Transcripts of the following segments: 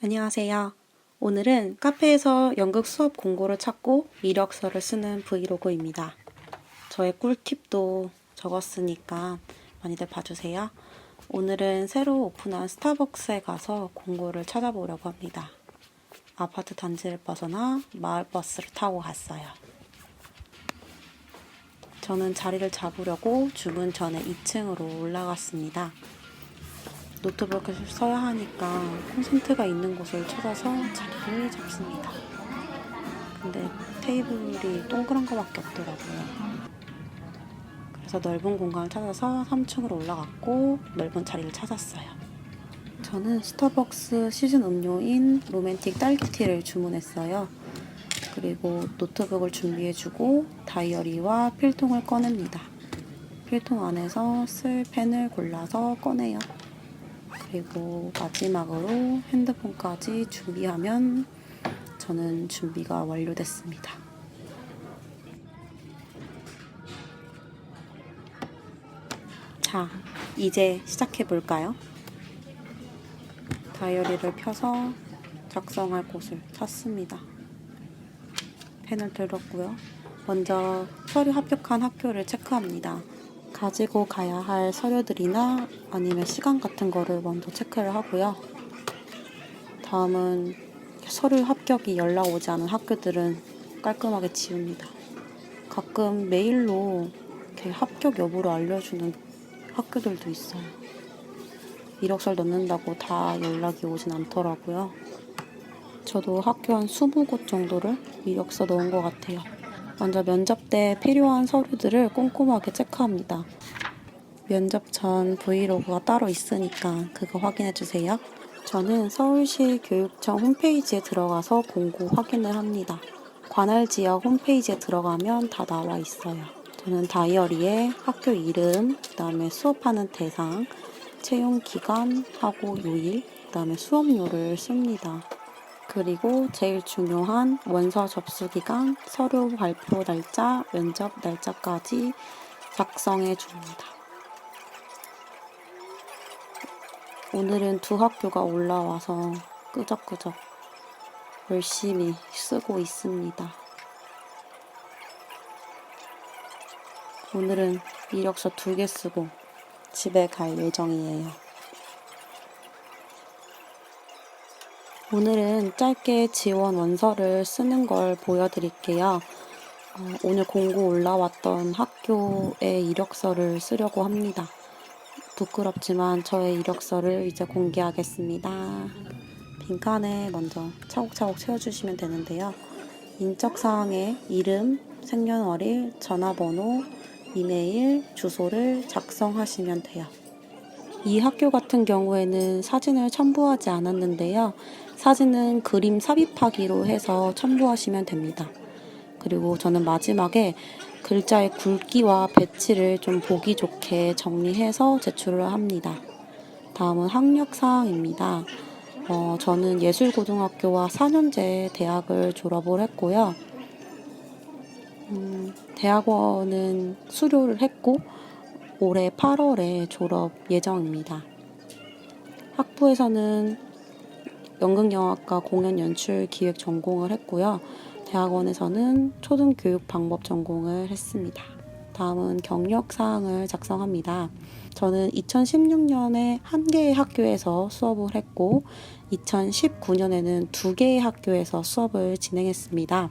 안녕하세요. 오늘은 카페에서 연극 수업 공고를 찾고 이력서를 쓰는 브이로그입니다. 저의 꿀팁도 적었으니까 많이들 봐주세요. 오늘은 새로 오픈한 스타벅스에 가서 공고를 찾아보려고 합니다. 아파트 단지를 벗어나 마을버스를 타고 갔어요. 저는 자리를 잡으려고 주문 전에 2층으로 올라갔습니다. 노트북을 써야 하니까 콘센트가 있는 곳을 찾아서 자리를 잡습니다. 근데 테이블이 동그란 거밖에 없더라고요. 그래서 넓은 공간을 찾아서 3층으로 올라갔고 넓은 자리를 찾았어요. 저는 스타벅스 시즌 음료인 로맨틱 딸기티를 주문했어요. 그리고 노트북을 준비해주고 다이어리와 필통을 꺼냅니다. 필통 안에서 쓸 펜을 골라서 꺼내요. 그리고 마지막으로 핸드폰까지 준비하면 저는 준비가 완료됐습니다. 자, 이제 시작해 볼까요? 다이어리를 펴서 작성할 곳을 찾습니다. 펜을 들었고요. 먼저 서류 합격한 학교를 체크합니다. 가지고 가야 할 서류들이나 아니면 시간 같은 거를 먼저 체크를 하고요. 다음은 서류 합격이 연락 오지 않은 학교들은 깔끔하게 지웁니다. 가끔 메일로 이렇게 합격 여부를 알려주는 학교들도 있어요. 이력서를 넣는다고 다 연락이 오진 않더라고요. 저도 학교 한 20곳 정도를 이력서 넣은 것 같아요. 먼저 면접 때 필요한 서류들을 꼼꼼하게 체크합니다. 면접 전 브이로그가 따로 있으니까 그거 확인해 주세요. 저는 서울시 교육청 홈페이지에 들어가서 공고 확인을 합니다. 관할 지역 홈페이지에 들어가면 다 나와 있어요. 저는 다이어리에 학교 이름, 그다음에 수업하는 대상, 채용 기간 하고 요일, 그다음에 수업료를 씁니다. 그리고 제일 중요한 원서 접수 기간, 서류 발표 날짜, 면접 날짜까지 작성해 줍니다. 오늘은 두 학교가 올라와서 끄적끄적 열심히 쓰고 있습니다. 오늘은 이력서 두 개 쓰고 집에 갈 예정이에요. 오늘은 짧게 지원 원서를 쓰는 걸 보여드릴게요. 어, 오늘 공고 올라왔던 학교의 이력서를 쓰려고 합니다. 부끄럽지만 저의 이력서를 이제 공개하겠습니다. 빈칸에 먼저 차곡차곡 채워주시면 되는데요. 인적사항에 이름, 생년월일, 전화번호, 이메일, 주소를 작성하시면 돼요. 이 학교 같은 경우에는 사진을 첨부하지 않았는데요. 사진은 그림 삽입하기로 해서 첨부하시면 됩니다. 그리고 저는 마지막에 글자의 굵기와 배치를 좀 보기 좋게 정리해서 제출을 합니다. 다음은 학력 사항입니다. 어, 저는 예술고등학교와 4년제 대학을 졸업을 했고요. 음, 대학원은 수료를 했고 올해 8월에 졸업 예정입니다. 학부에서는 연극영화과 공연 연출 기획 전공을 했고요. 대학원에서는 초등교육 방법 전공을 했습니다. 다음은 경력 사항을 작성합니다. 저는 2016년에 한 개의 학교에서 수업을 했고 2019년에는 두 개의 학교에서 수업을 진행했습니다.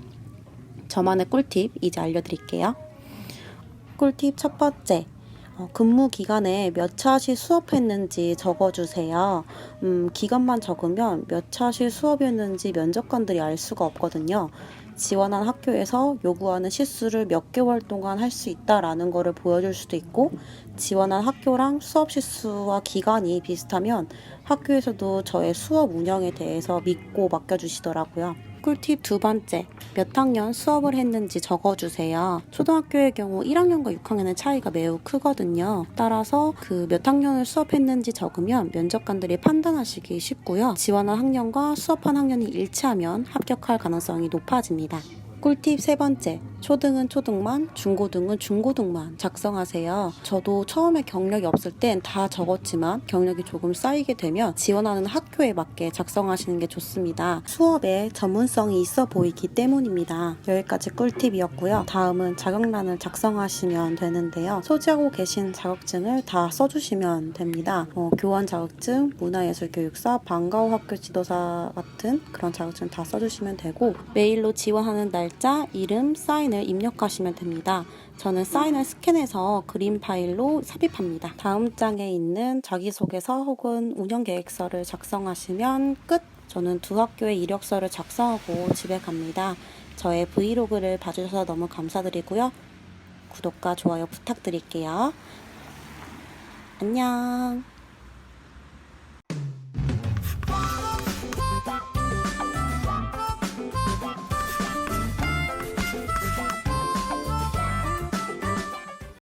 저만의 꿀팁 이제 알려드릴게요. 꿀팁 첫 번째. 어, 근무 기간에 몇 차씩 수업했는지 적어주세요. 음, 기간만 적으면 몇 차씩 수업이었는지 면접관들이 알 수가 없거든요. 지원한 학교에서 요구하는 시수를 몇 개월 동안 할 수 있다라는 거를 보여줄 수도 있고, 지원한 학교랑 수업 시수와 기간이 비슷하면 학교에서도 저의 수업 운영에 대해서 믿고 맡겨주시더라고요. 꿀팁 두 번째, 몇 학년 수업을 했는지 적어주세요. 초등학교의 경우 1학년과 6학년의 차이가 매우 크거든요. 따라서 그 몇 학년을 수업했는지 적으면 면접관들이 판단하시기 쉽고요. 지원한 학년과 수업한 학년이 일치하면 합격할 가능성이 높아집니다. 꿀팁 세 번째, 초등은 초등만, 중고등은 중고등만 작성하세요. 저도 처음에 경력이 없을 땐 다 적었지만 경력이 조금 쌓이게 되면 지원하는 학교에 맞게 작성하시는 게 좋습니다. 수업에 전문성이 있어 보이기 때문입니다. 여기까지 꿀팁이었고요. 다음은 자격란을 작성하시면 되는데요. 소지하고 계신 자격증을 다 써주시면 됩니다. 어, 교원 자격증, 문화예술교육사, 방과후 학교 지도사 같은 그런 자격증 다 써주시면 되고 메일로 지원하는 날짜, 이름, 사인을 입력하시면 됩니다. 저는 사인을 스캔해서 그림 파일로 삽입합니다. 다음 장에 있는 자기소개서 혹은 운영계획서를 작성하시면 끝! 저는 두 학교의 이력서를 작성하고 집에 갑니다. 저의 브이로그를 봐주셔서 너무 감사드리고요. 구독과 좋아요 부탁드릴게요. 안녕.